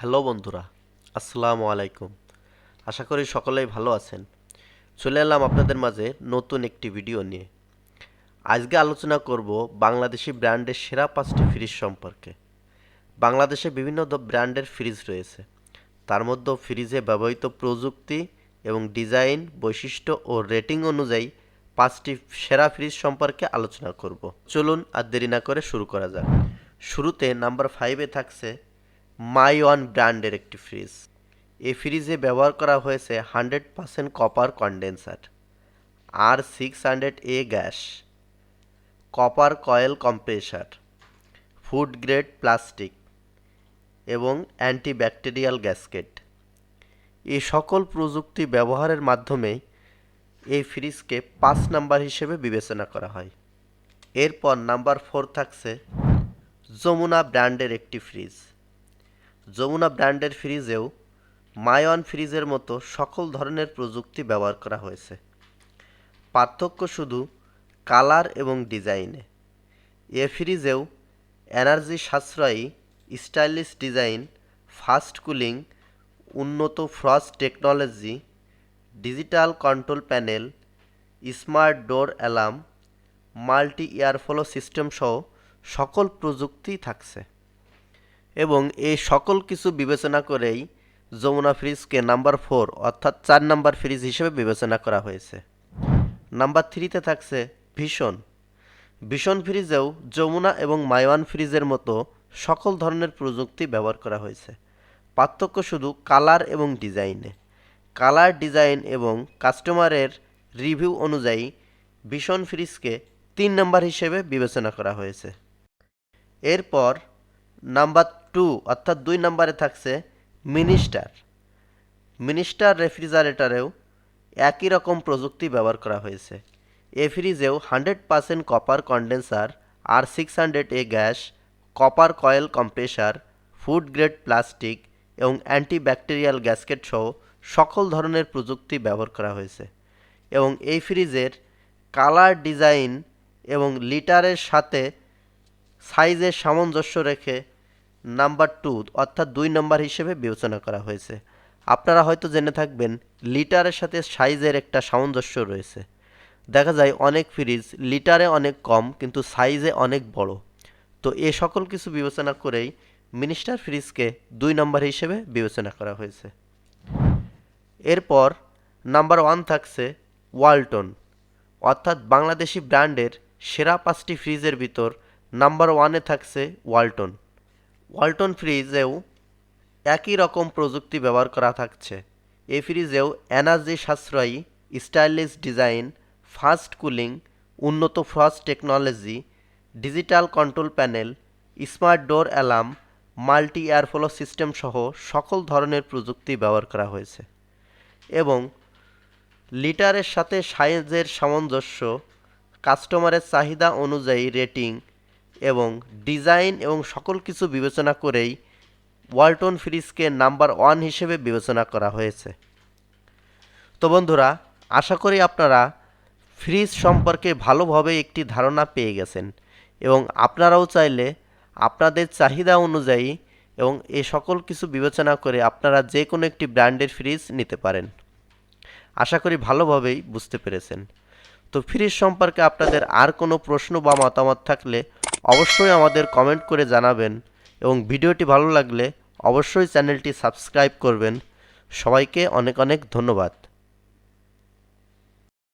Hello বন্ধুরা, আসসালামু আলাইকুম। আশা করি সকলেই ভালো আছেন। চলে এলাম আপনাদের মাঝে নতুন একটি ভিডিও নিয়ে। আজকে আলোচনা করব বাংলাদেশি ব্র্যান্ডের সেরা পাঁচটি ফ্রিজ সম্পর্কে। বাংলাদেশে বিভিন্ন ব্র্যান্ডের ফ্রিজ রয়েছে। তার মধ্যে ফ্রিজে ব্যবহৃত প্রযুক্তি এবং ডিজাইন, বৈশিষ্ট্য ও রেটিং অনুযায়ী পাঁচটি সেরা ফ্রিজ সম্পর্কে আলোচনা করব। চলুন আর দেরি না করে শুরু করা যাক। শুরুতে নাম্বার ফাইভে থাকছে মাই ওয়ান ব্র্যান্ডের একটি ফ্রিজ এই ফ্রিজে ব্যবহার করা হয়েছে hundred percent copper condenser R six hundred A gas copper coil compressor food grade plastic এবং অ্যান্টিব্যাকটেরিয়াল গ্যাসকেট এই সকল প্রযুক্তি ব্যবহারের মাধ্যমে এই ফ্রিজকে পাঁচ নাম্বার হিসেবে বিবেচনা করা হয়। এরপর নাম্বার ফোর থাকছে যমুনা ব্র্যান্ডের একটি ফ্রিজ যমুনা ব্র্যান্ডের ফ্রিজেও মায়ন ফ্রিজের মতো সকল ধরনের প্রযুক্তি ব্যবহার করা হয়েছে। পার্থক্য শুধু কালার এবং ডিজাইনে। এ ফ্রিজেও এনার্জি সাশ্রয়ী স্টাইলিশ ডিজাইন, ফাস্ট কুলিং, উন্নত frost technology, digital control panel, smart door alarm multi airflow system সহ সকল প্রযুক্তি থাকছে। এবং এই সকল কিছু বিবেচনা করেই যমুনা ফ্রিজকে নাম্বার ফোর অর্থাৎ চার নাম্বার ফ্রিজ হিসেবে বিবেচনা করা হয়েছে। নাম্বার থ্রিতে থাকছে ভীষণ। ভীষণ ফ্রিজেও যমুনা এবং মাইওয়ান ফ্রিজের মতো সকল ধরনের প্রযুক্তি ব্যবহার করা হয়েছে। পার্থক্য শুধু কালার এবং ডিজাইনে। কালার ডিজাইন এবং কাস্টমারের রিভিউ অনুযায়ী ভীষণ ফ্রিজকে তিন নাম্বার হিসেবে বিবেচনা করা হয়েছে। এরপর নাম্বার টু, অর্থাৎ দুই নম্বরে থাকছে মিনিস্টার। মিনিস্টার রেফ্রিজারেটরেও একই রকম প্রযুক্তি ব্যবহার করা হয়েছে। এ ফ্রিজেও hundred percent copper condenser R six hundred A gas, copper coil compressor, food grade plastic এবং অ্যান্টিব্যাকটেরিয়াল গ্যাসকেট সহ সকল ধরনের প্রযুক্তি ব্যবহার করা হয়েছে এবং এই ফ্রিজের কালার ডিজাইন এবং লিটারের সাথে সাইজের সামঞ্জস্য রেখে নাম্বার টু, অর্থাৎ দুই নম্বর হিসেবে বিবেচনা করা হয়েছে। আপনারা হয়তো জেনে থাকবেন, লিটারের সাথে সাইজের একটা সামঞ্জস্য রয়েছে। দেখা যায় অনেক ফ্রিজ লিটারে অনেক কম, কিন্তু সাইজে অনেক বড়। তো এ সকল কিছু বিবেচনা করেই মিনিস্টার ফ্রিজকে দুই নম্বর হিসেবে বিবেচনা করা হয়েছে। এরপর, নাম্বার ওয়ান থাকছে ওয়ালটন, অর্থাৎ বাংলাদেশি ব্র্যান্ডের সেরা পাঁচটি ফ্রিজের ভিতর নাম্বার ওয়ানে থাকছে ওয়ালটন। ওয়ালটন ফ্রিজেও একই রকম প্রযুক্তি ব্যবহার করা থাকছে। এই ফ্রিজেও এনার্জি সাশ্রয়ী, স্টাইলিশ ডিজাইন, ফাস্ট কুলিং, উন্নত frost technology, digital control panel, smart door alarm, multi airflow system সহ সকল ধরনের প্রযুক্তি ব্যবহার করা হয়েছে। এবং লিটারের সাথে সাইজের সামঞ্জস্য, কাস্টমারের চাহিদা অনুযায়ী রেটিং এবং ডিজাইন এবং সকল কিছু বিবেচনা করেই ওয়ালটন ফ্রিজকে নাম্বার ওয়ান হিসেবে বিবেচনা করা হয়েছে। তো বন্ধুরা, আশা করি আপনারা ফ্রিজ সম্পর্কে ভালোভাবে একটি ধারণা পেয়ে গেছেন এবং আপনারাও চাইলে আপনাদের চাহিদা অনুযায়ী এবং এ সকল কিছু বিবেচনা করে আপনারা যে কোনো একটি ব্র্যান্ডের ফ্রিজ নিতে পারেন। আশা করি ভালোভাবেই বুঝতে পেরেছেন। তো ফ্রিজ সম্পর্কে আপনাদের আর কোনো প্রশ্ন বা মতামত থাকলে অবশ্যই আমাদের কমেন্ট করে জানাবেন এবং ভিডিওটি ভালো লাগলে অবশ্যই চ্যানেলটি সাবস্ক্রাইব করবেন। সবাইকে অনেক অনেক ধন্যবাদ।